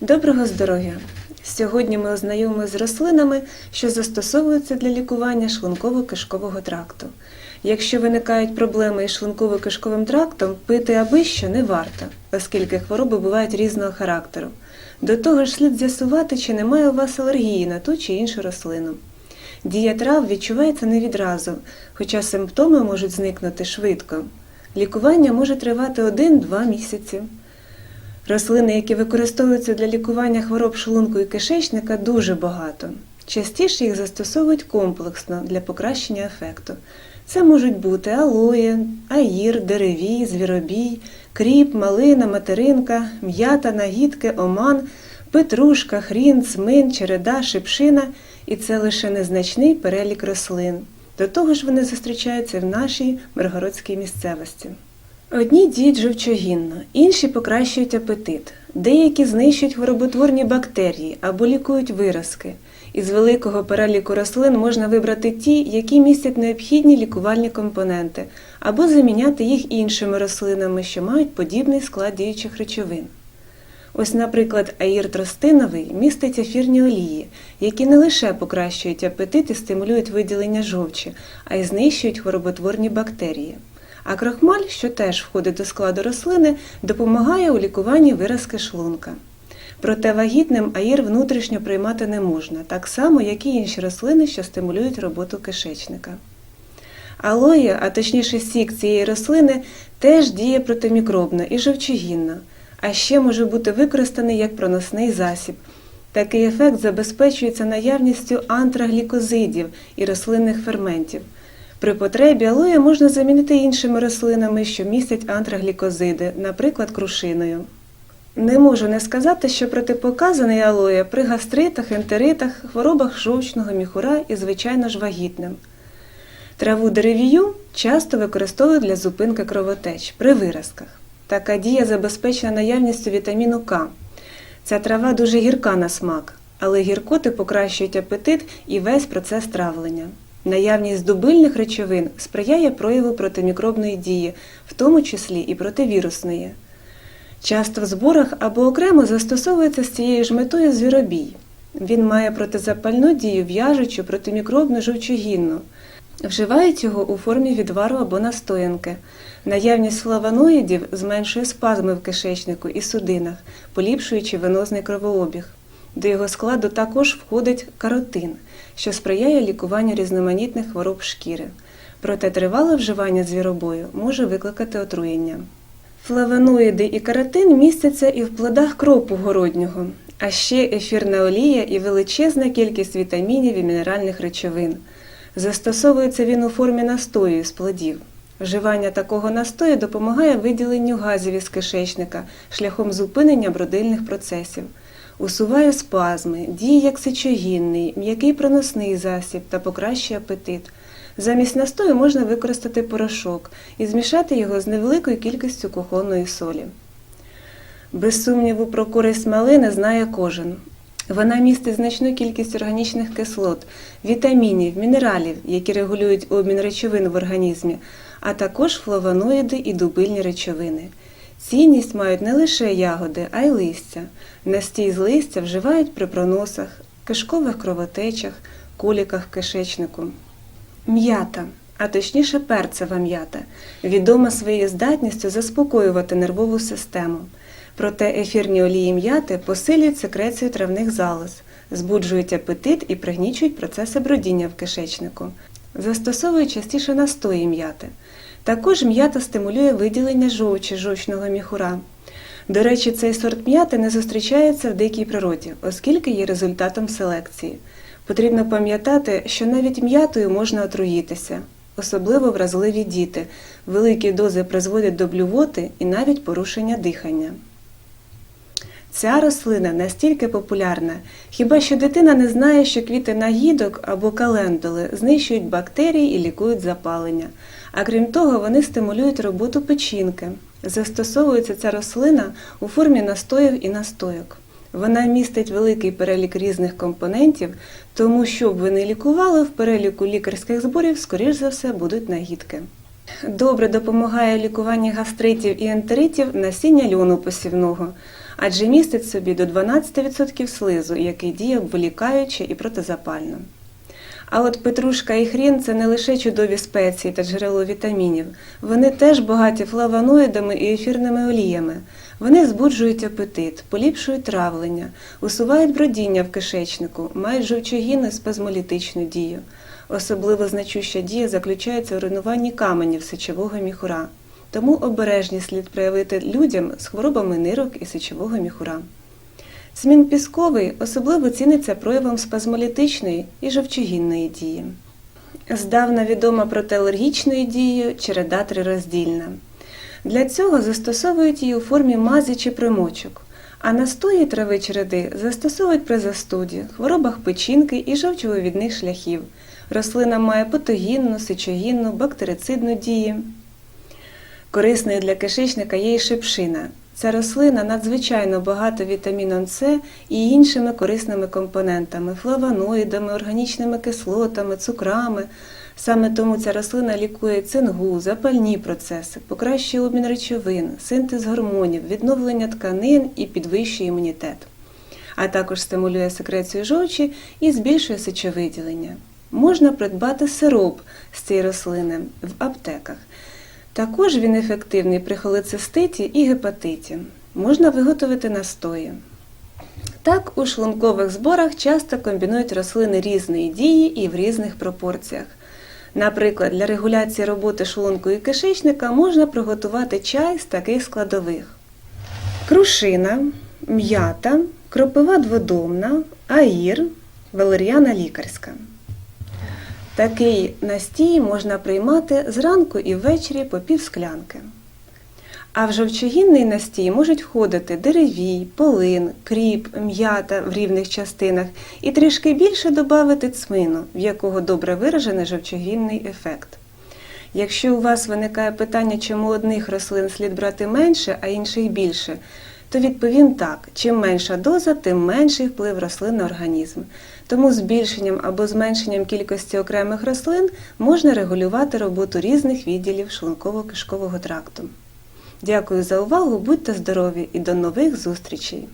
Доброго здоров'я! Сьогодні ми ознайомимося з рослинами, що застосовуються для лікування шлунково-кишкового тракту. Якщо виникають проблеми із шлунково-кишковим трактом, пити аби що не варто, оскільки хвороби бувають різного характеру. До того ж, слід з'ясувати, чи немає у вас алергії на ту чи іншу рослину. Дія трав відчувається не відразу, хоча симптоми можуть зникнути швидко. Лікування може тривати 1-2 місяці. Рослини, які використовуються для лікування хвороб шлунку і кишечника, дуже багато. Частіше їх застосовують комплексно для покращення ефекту. Це можуть бути алоє, аїр, деревій, звіробій, кріп, малина, материнка, м'ята, нагідки, оман, петрушка, хрін, цмин, череда, шипшина і це лише незначний перелік рослин. До того ж вони зустрічаються в нашій миргородській місцевості. Одні діють жовчогінно, інші покращують апетит, деякі знищують хвороботворні бактерії або лікують виразки. Із великого переліку рослин можна вибрати ті, які містять необхідні лікувальні компоненти, або заміняти їх іншими рослинами, що мають подібний склад діючих речовин. Ось, наприклад, аїр тростиновий містить ефірні олії, які не лише покращують апетит і стимулюють виділення жовчі, а й знищують хвороботворні бактерії. А крахмаль, що теж входить до складу рослини, допомагає у лікуванні виразки шлунка. Проте вагітним аїр внутрішньо приймати не можна, так само, як і інші рослини, що стимулюють роботу кишечника. Алоє, а точніше сік цієї рослини, теж діє протимікробно і жовчогінно, а ще може бути використаний як проносний засіб. Такий ефект забезпечується наявністю антраглікозидів і рослинних ферментів. При потребі алоє можна замінити іншими рослинами, що містять антраглікозиди, наприклад, крушиною. Не можу не сказати, що протипоказаний алоє при гастритах, ентеритах, хворобах жовчного міхура і, звичайно ж, вагітним. Траву деревію часто використовують для зупинки кровотеч при виразках. Така дія забезпечена наявністю вітаміну К. Ця трава дуже гірка на смак, але гіркоти покращують апетит і весь процес травлення. Наявність дубильних речовин сприяє прояву протимікробної дії, в тому числі і противірусної. Часто в зборах або окремо застосовується з цією ж метою звіробій. Він має протизапальну дію, в'яжучу, протимікробну, жовчогінну. Вживають його у формі відвару або настоянки. Наявність флавоноїдів зменшує спазми в кишечнику і судинах, поліпшуючи венозний кровообіг. До його складу також входить каротин, що сприяє лікуванню різноманітних хвороб шкіри. Проте тривале вживання звіробою може викликати отруєння. Флавоноїди і каротин містяться і в плодах кропу городнього, а ще ефірна олія і величезна кількість вітамінів і мінеральних речовин. Застосовується він у формі настою з плодів. Вживання такого настою допомагає виділенню газів із кишечника шляхом зупинення бродильних процесів, усуває спазми, діє як сечогінний, м'який проносний засіб та покращує апетит. Замість настою можна використати порошок і змішати його з невеликою кількістю кухонної солі. Без сумніву про користь малини знає кожен. Вона містить значну кількість органічних кислот, вітамінів, мінералів, які регулюють обмін речовин в організмі, а також флавоноїди і дубильні речовини. Цінність мають не лише ягоди, а й листя. Настій з листя вживають при проносах, кишкових кровотечах, коліках в кишечнику. М'ята, а точніше перцева м'ята, відома своєю здатністю заспокоювати нервову систему. Проте ефірні олії м'яти посилюють секрецію травних залоз, збуджують апетит і пригнічують процеси бродіння в кишечнику. Застосовують частіше настої м'яти. Також м'ята стимулює виділення жовчі жовчного міхура. До речі, цей сорт м'яти не зустрічається в дикій природі, оскільки є результатом селекції. Потрібно пам'ятати, що навіть м'ятою можна отруїтися, особливо вразливі діти. Великі дози призводять до блювоти і навіть порушення дихання. Ця рослина настільки популярна, хіба що дитина не знає, що квіти нагідок або календули знищують бактерії і лікують запалення. А крім того, вони стимулюють роботу печінки. Застосовується ця рослина у формі настоїв і настойок. Вона містить великий перелік різних компонентів, тому що б ви не лікували, в переліку лікарських зборів, скоріш за все, будуть нагідки. Добре допомагає лікуванні гастритів і ентеритів насіння льону посівного, адже містить собі до 12% слизу, який діє вилікаюче і протизапально. А от петрушка і хрін це не лише чудові спеції та джерело вітамінів, вони теж багаті флавоноїдами і ефірними оліями. Вони збуджують апетит, поліпшують травлення, усувають бродіння в кишечнику, мають жовчогінну спазмолітичну дію. Особливо значуща дія заключається у руйнуванні каменів сечового міхура. Тому обережність слід проявити людям з хворобами нирок і сечового міхура. Цмін пісковий особливо ціниться проявом спазмолітичної і жовчогінної дії. Здавна відома протиалергічною дією череда трироздільна. Для цього застосовують її у формі мазі чи примочок, а настої трави череди застосовують при застуді, хворобах печінки і жовчовивідних шляхів. Рослина має патогінну, сечогінну, бактерицидну дії. Корисною для кишечника є і шипшина. Ця рослина надзвичайно багата вітаміном С і іншими корисними компонентами флавоноїдами, органічними кислотами, цукрами. Саме тому ця рослина лікує цингу, запальні процеси, покращує обмін речовин, синтез гормонів, відновлення тканин і підвищує імунітет, а також стимулює секрецію жовчі і збільшує сечовиділення. Можна придбати сироп з цієї рослини в аптеках. Також він ефективний при холециститі і гепатиті. Можна виготовити настої. Так, у шлункових зборах часто комбінують рослини різної дії і в різних пропорціях. Наприклад, для регуляції роботи шлунку і кишечника можна приготувати чай з таких складових: крушина, м'ята, кропива дводомна, аїр, валеріана лікарська. Такий настій можна приймати зранку і ввечері по півсклянки. А в жовчогінний настій можуть входити деревій, полин, кріп, м'ята в рівних частинах і трішки більше додати цмину, в якого добре виражений жовчогінний ефект. Якщо у вас виникає питання, чому одних рослин слід брати менше, а інших більше, то відповім так: чим менша доза, тим менший вплив рослин на організм. Тому збільшенням або зменшенням кількості окремих рослин можна регулювати роботу різних відділів шлунково-кишкового тракту. Дякую за увагу, будьте здорові і до нових зустрічей!